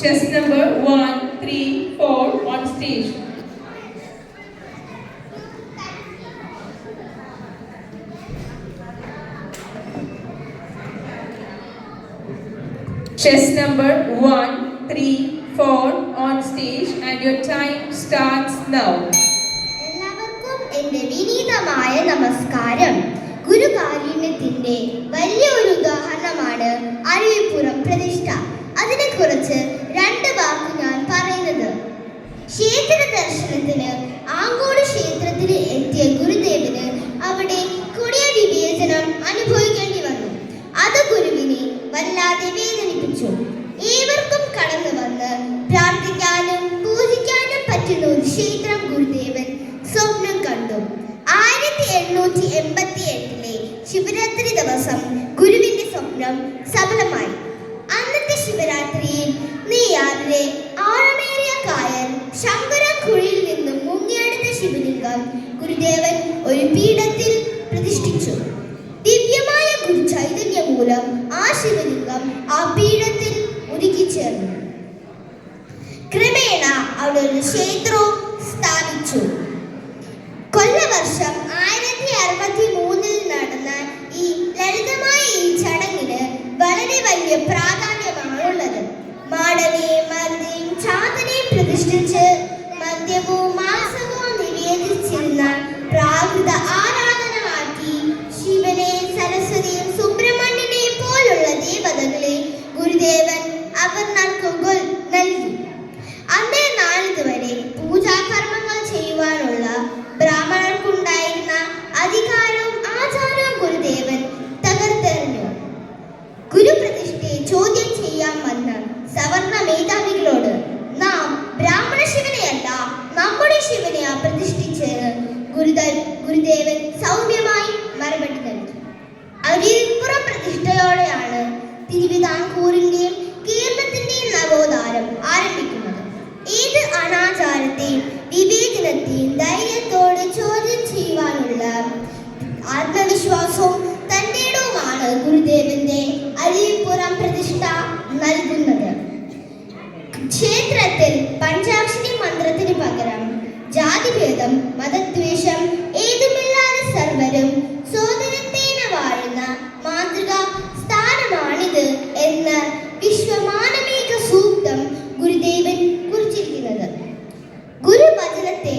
Chess number one, three, four on stage. Chess number one, three, four on stage, and your time starts now. എല്ലാവർക്കും എന്റെ വിനീതമായ നമസ്കാരം ഗുരുകാരുണ്യത്തിന്റെ വലിയൊരു ഉദാഹരണമാണ് അരുവിപ്പുറം പ്രതിഷ്ഠ ക്ഷേത്ര ദർശനത്തിന് ആങ്കോട് ക്ഷേത്രത്തിൽ എത്തിയ ഗുരുദേവന് അവിടെ കൊടിയ വിവേചനം അനുഭവിക്കേണ്ടി വന്നു. അത് ഗുരുവിനെ വല്ലാതെ വേദനിപ്പിച്ചു. ഏവർക്കും കടന്നു വന്ന് പ്രാർത്ഥിക്കാനും പൂജിക്കാനും പറ്റുന്ന ഒരു ക്ഷേത്രം ഗുരുദേവൻ സ്വപ്നം കണ്ടു. ആയിരത്തി എണ്ണൂറ്റി എൺപത്തി എട്ടിലെ ശിവരാത്രി ദിവസം ഗുരുവിന്റെ സ്വപ്നം സഫലമായി. അന്നത്തെ ശിവരാത്രിയിൽ നീ കായൽ ശങ്കരക്കുഴിയിൽ നിന്നും മുങ്ങിയെടുത്ത ശിവലിംഗം ഗുരുദേവൻ ഒരു പീഠത്തിൽ പ്രതിഷ്ഠിച്ചു. ദിവ്യമായ ഗുരു ചൈതന്യം മൂലം ആ ശിവലിംഗം ആ പീഠത്തിൽ ഉരുകിച്ചേർന്നു ക്രമേണ അവിടെ ഒരു ക്ഷേത്രവും സ്ഥാപിച്ചു. കൊല്ലവർഷം ആയിരത്തി അറുപത്തി മൂന്നിൽ നടന്ന ഈ ലളിതമായ ഈ ചടങ്ങിന് വളരെ വലിയ പ്രാധാന്യമാണുള്ളത് മാടനെയും മരുതയും ചാതനെയും ചെയ്യാൻ വന്ന സവർണ മേധാവികളോട് നാം ബ്രാഹ്മണ ശിവനെയല്ല നമ്മുടെ ശിവനെയാ പ്രതിഷ്ഠിച്ച് ഗുരുദ ഗുരുദേവൻ സൗമ്യമായി മറുപടി നൽകി. അരിപ്പുറം പ്രതിഷ്ഠയോടെയാണ് തിരുവിതാംകൂറിന്റെയും കേരളത്തിന്റെയും നവോത്ഥാനം ആരംഭിക്കുന്നത്. ഏത് അനാചാരത്തെയും വിവേചനത്തെയും ധൈര്യത്തോടെ ചോദ്യം ചെയ്യുവാനുള്ള ആത്മവിശ്വാസവും തന്റേടവുമാണ് ഗുരുദേവന്റെ അരിപ്പുറം പ്രതിഷ്ഠ ജാതിഭേദം മതദ്വേഷം ഏതുമില്ലാതെ സർവരും സ്വാതന്ത്ര്യത്തേന വാഴുന്ന മാതൃക സ്ഥാനമാണിത് എന്ന് വിശ്വമാനമേക സൂക്തം ഗുരുദേവൻ കുറിച്ചിരിക്കുന്നത്. ഗുരുവചനത്തെ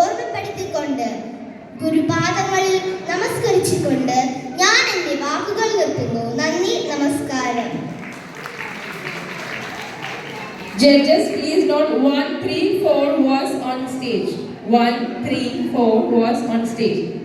ഓർമ്മപ്പെടുത്തിക്കൊണ്ട് ഗുരുപാദങ്ങളിൽ നമസ്കരിച്ചുകൊണ്ട് ഞാൻ എന്റെ വാക്കുകൾ നിർത്തുന്നു. നന്ദി നമസ്കാരം. Judges, please note one, three, four was on stage. One, three, four was on stage.